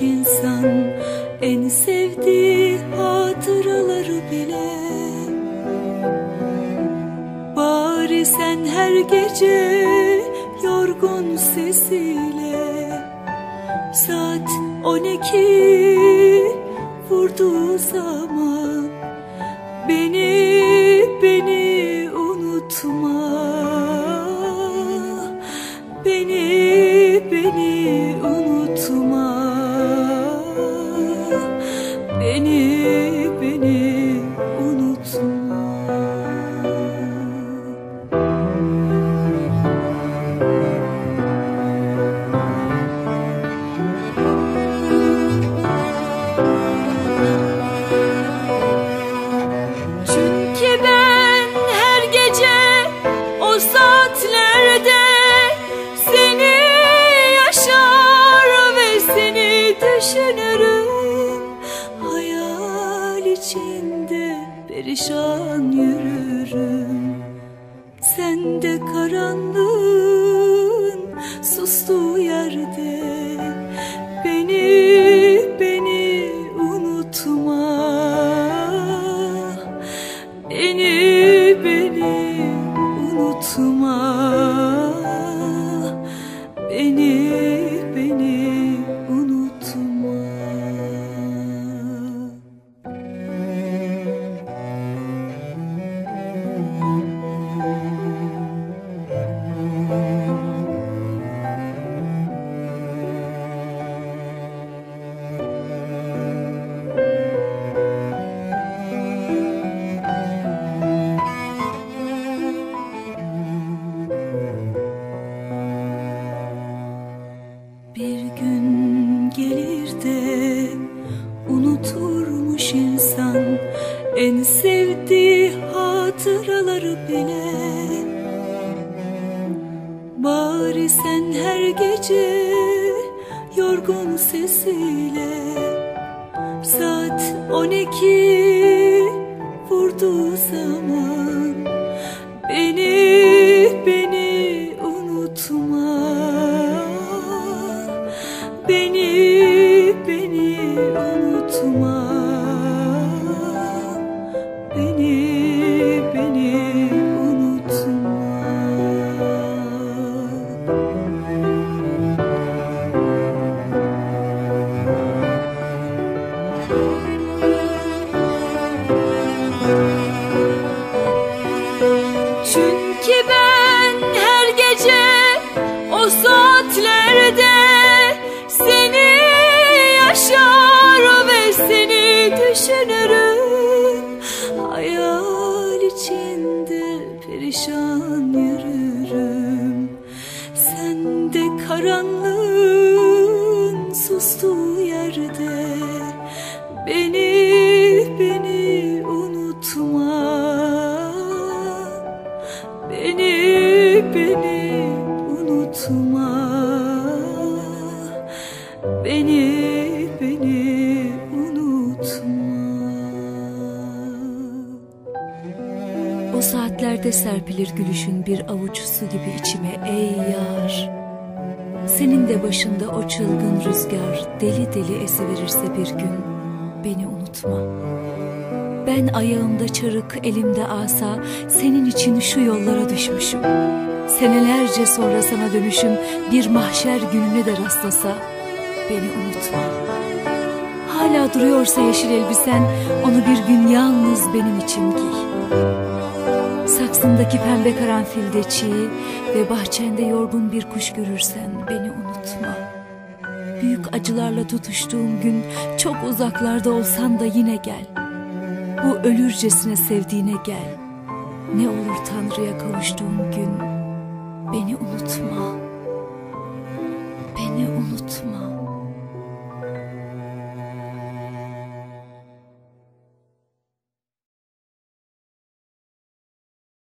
insan. En sevdiği hatıraları bile. Bari sen her gece yorgun sesiyle. Saat on iki vurduğu zaman Beni, beni unutma. Beni, beni unutma de karanlığın en sevdiği hatıraları bile. Bari sen her gece yorgun sesiyle Saat on iki vurduğu Çünkü ben her gece o saatlerde seni yaşar ve seni düşünürüm. Hayal içinde perişan yürürüm. Sen de karanlığın sustuğu yerde Beni, beni unutma Beni, beni unutma Beni, beni unutma O saatlerde serpilir gülüşün bir avuç su gibi içime ey yar. Senin de başında o çılgın rüzgar deli deli esiverirse bir gün beni unutma. Ben ayağımda çarık, elimde asa, senin için şu yollara düşmüşüm. Senelerce sonra sana dönüşüm bir mahşer gününe de rastlasa beni unutma. Hala duruyorsa yeşil elbisen onu bir gün yalnız benim için giy. Saksındaki pembe karanfilde çiğ ve bahçende yorgun bir kuş görürsen beni unutma. Büyük acılarla tutuştuğum gün çok uzaklarda olsan da yine gel. Bu ölürcesine sevdiğine gel. Ne olur Tanrı'ya kavuştuğum gün beni unutma. Beni unutma.